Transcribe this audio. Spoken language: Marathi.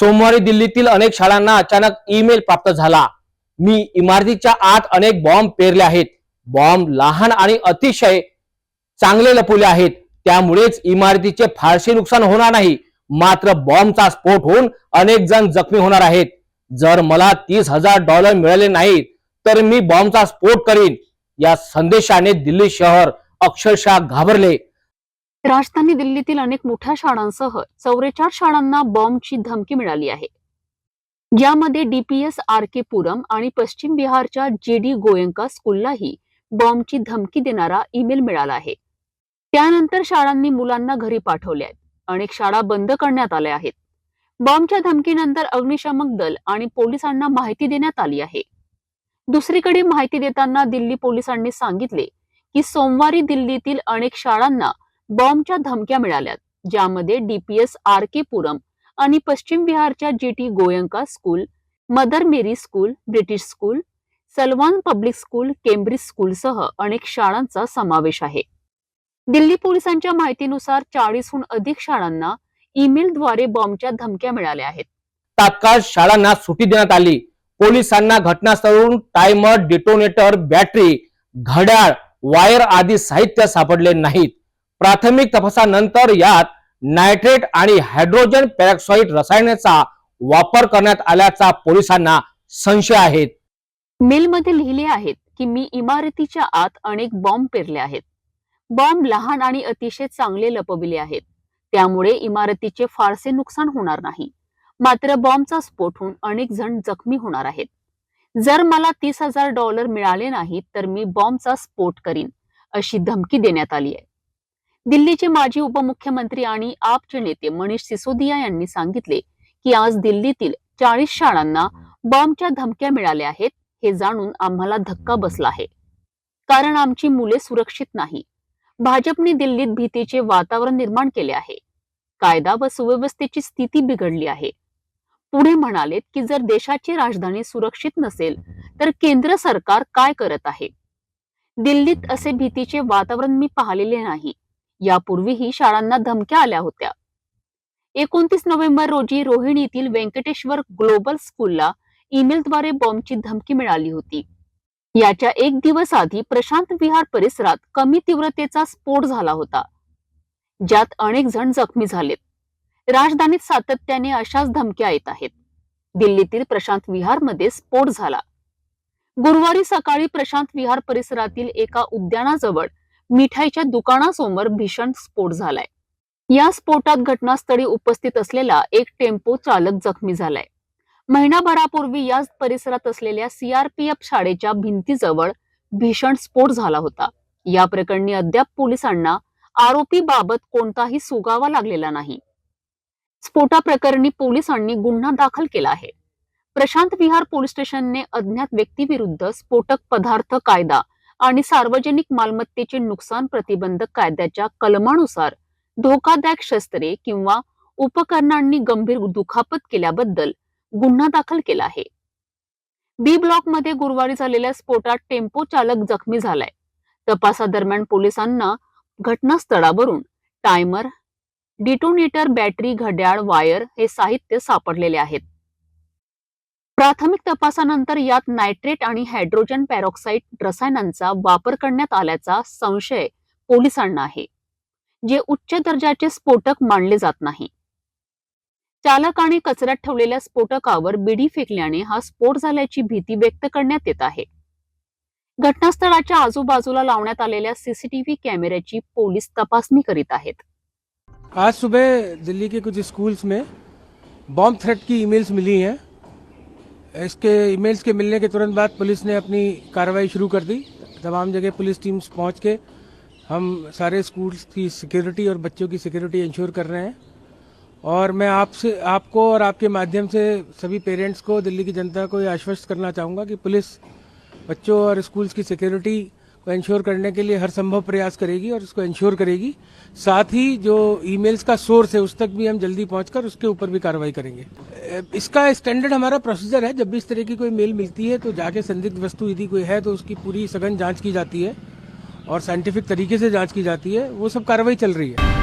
सोमवारी दिल्लीतील अनेक शाळांना अचानक ईमेल प्राप्त झाला. मी इमारतीच्या आत अनेक बॉम्ब पेरले आहेत. बॉम्ब लहान आणि अतिशय चांगले लपवले आहेत. त्यामुळेच इमारतीचे फारसे नुकसान होणार नाही. मात्र बॉम्बचा स्फोट होऊन अनेक जण जखमी होणार आहेत. जर मला तीस हजार डॉलर मिळाले नाहीत तर मी बॉम्बचा स्फोट करीन. या संदेशाने दिल्ली शहर अक्षरशः घाबरले. राजधानी दिल्लीतील अनेक मोठ्या शाळांसह चौवेचाळीस शाळांना बॉम्बची धमकी मिळाली आहे. ज्यामध्ये डीपीएस आर के पुरम आणि पश्चिम बिहारच्या जे डी गोयंका स्कूललाही बॉम्बची धमकी देणारा ईमेल मिळाला आहे. त्यानंतर शाळांनी मुलांना घरी पाठवले आहेत. अनेक शाळा बंद करण्यात आल्या आहेत. बॉम्बच्या धमकीनंतर अग्निशमक दल आणि पोलिसांना माहिती देण्यात आली आहे. दुसरीकडे माहिती देताना दिल्ली पोलिसांनी सांगितले की सोमवारी दिल्लीतील अनेक शाळांना बॉम्बच्या धमक्या मिळाल्यात ज्यामध्ये डीपीएस आर के पुरम आणि पश्चिम बिहारच्या G T Goenka school mother Mary school British school Salwan public school Cambridge स्कूलसह अनेक शाळांचा समावेश आहे. दिल्ली पोलिसांच्या माहितीनुसार चाळीसहून अधिक शाळांना ईमेलद्वारे बॉम्बच्या धमक्या मिळाल्या आहेत. तात्काळ शाळांना सुटी देण्यात आली. पोलिसांना घटनास्थळून टायमर डिटोनेटर बॅटरी घड्याळ वायर आदी साहित्य सापडले नाहीत. प्राथमिक तपासानंतर यात नायट्रेट आणि हायड्रोजन पॅरॉक्साईड रसायनाचा वापर करण्यात आल्याचा पोलिसांना संशय आहेत मेलमध्ये लिहिले आहेत की मी इमारतीच्या आत अनेक बॉम्ब पेरले आहेत. बॉम्ब लहान आणि अतिशय चांगले लपविले आहेत. त्यामुळे इमारतीचे फारसे नुकसान होणार नाही. मात्र बॉम्बचा स्फोट होऊन अनेक जण जखमी होणार आहेत. जर मला तीस हजार डॉलर मिळाले नाहीत तर मी बॉम्बचा स्फोट करीन अशी धमकी देण्यात आली आहे. दिल्लीचे माजी उपमुख्यमंत्री आणि आपचे नेते मनीष सिसोदिया यांनी सांगितले की आज दिल्लीतील चाळीस शाळांना बॉम्बच्या धमक्या मिळाल्या आहेत हे जाणून आम्हाला धक्का बसला आहे. कारण आमची मुले सुरक्षित नाही. भाजपने दिल्लीत भीतीचे वातावरण निर्माण केले आहे. कायदा व सुव्यवस्थेची स्थिती बिघडली आहे. पुढे म्हणालेत की जर देशाची राजधानी सुरक्षित नसेल तर केंद्र सरकार काय करत आहे? दिल्लीत असे भीतीचे वातावरण मी पाहिलेले नाही. यापूर्वीही शाळांना धमक्या आल्या होत्या. एकोणतीस नोव्हेंबर रोजी रोहिणीतील व्यंकटेश्वर ग्लोबल स्कूलला ईमेलद्वारे बॉम्बची धमकी मिळाली होती. याच्या एक दिवस आधी प्रशांत विहार परिसरात कमी तीव्रतेचा स्फोट झाला होता. ज्यात अनेक जण जखमी झालेत. राजधानीत सातत्याने अशाच धमक्या येत आहेत. दिल्लीतील प्रशांत विहारमध्ये स्फोट झाला. गुरुवारी सकाळी प्रशांत विहार परिसरातील एका उद्यानाजवळ मिठाईच्या दुकानासमोर भीषण स्फोट झालाय. या स्फोटात घटनास्थळी उपस्थित असलेला एक टेम्पो चालक जखमी झालाय. महिनाभरापूर्वी याच परिसरात असलेल्या सीआरपीएफ शाळेच्या भिंतीजवळ भीषण स्फोट झाला होता. या प्रकरणी अद्याप पोलिसांना आरोपी बाबत कोणताही सुगावा लागलेला नाही. स्फोटा प्रकरणी पोलिसांनी गुन्हा दाखल केला आहे. प्रशांत विहार पोलीस स्टेशनने अज्ञात व्यक्तीविरुद्ध स्फोटक पदार्थ कायदा आणि सार्वजनिक मालमत्तेचे नुकसान प्रतिबंधक कायद्याच्या कलमानुसार धोकादायक शस्त्रे किंवा उपकरणांनी गंभीर दुखापत केल्याबद्दल गुन्हा दाखल केला आहे. बी ब्लॉकमध्ये गुरुवारी झालेल्या स्फोटात टेम्पो चालक जखमी झालाय. तपासादरम्यान पोलिसांना घटनास्थळावरून टायमर डिटोनेटर बॅटरी घड्याळ वायर हे साहित्य सापडलेले आहेत. प्राथमिक तपासानंतर यात नायट्रेट आणि हायड्रोजन पॅरॉक्साईड रसायनांचा वापर करण्यात आल्याचा संशय पोलिसांना आहे जे उच्च दर्जाचे स्फोटक मानले जात नाही. चालकाने कचऱ्यात ठेवलेल्या स्फोटकावर बिडी फेकल्याने हा स्फोट झाल्याची भीती व्यक्त करण्यात येत आहे. घटनास्थळाच्या आजूबाजूला लावण्यात आलेल्या सीसीटीव्ही कॅमेऱ्याची पोलीस तपासणी करीत आहेत. आज सुबह दिल्ली के कुछ स्कूल्स में बॉम्ब थ्रेट की ईमेल्स मिली हैं। इसके ईमेल्स के मिलने के तुरंत बाद पुलिस ने अपनी कार्रवाई शुरू कर दी। तमाम जगह पुलिस टीम्स पहुँच के हम सारे स्कूल्स की सिक्योरिटी और बच्चों की सिक्योरिटी इंश्योर कर रहे हैं। और मैं आपसे, आपको और आपके माध्यम से सभी पेरेंट्स को, दिल्ली की जनता को ये आश्वस्त करना चाहूँगा कि पुलिस बच्चों और स्कूल्स की सिक्योरिटी को इंश्योर करने के लिए हर संभव प्रयास करेगी और उसको इंश्योर करेगी। साथ ही जो ईमेल्स का सोर्स है, उस तक भी हम जल्दी पहुंचकर उसके ऊपर भी कार्रवाई करेंगे। इसका स्टैंडर्ड हमारा प्रोसीजर है। जब भी इस तरह की कोई मेल मिलती है तो जाके संदिग्ध वस्तु यदि कोई है तो उसकी पूरी सघन जाँच की जाती है और साइंटिफिक तरीके से जाँच की जाती है। वो सब कार्रवाई चल रही है।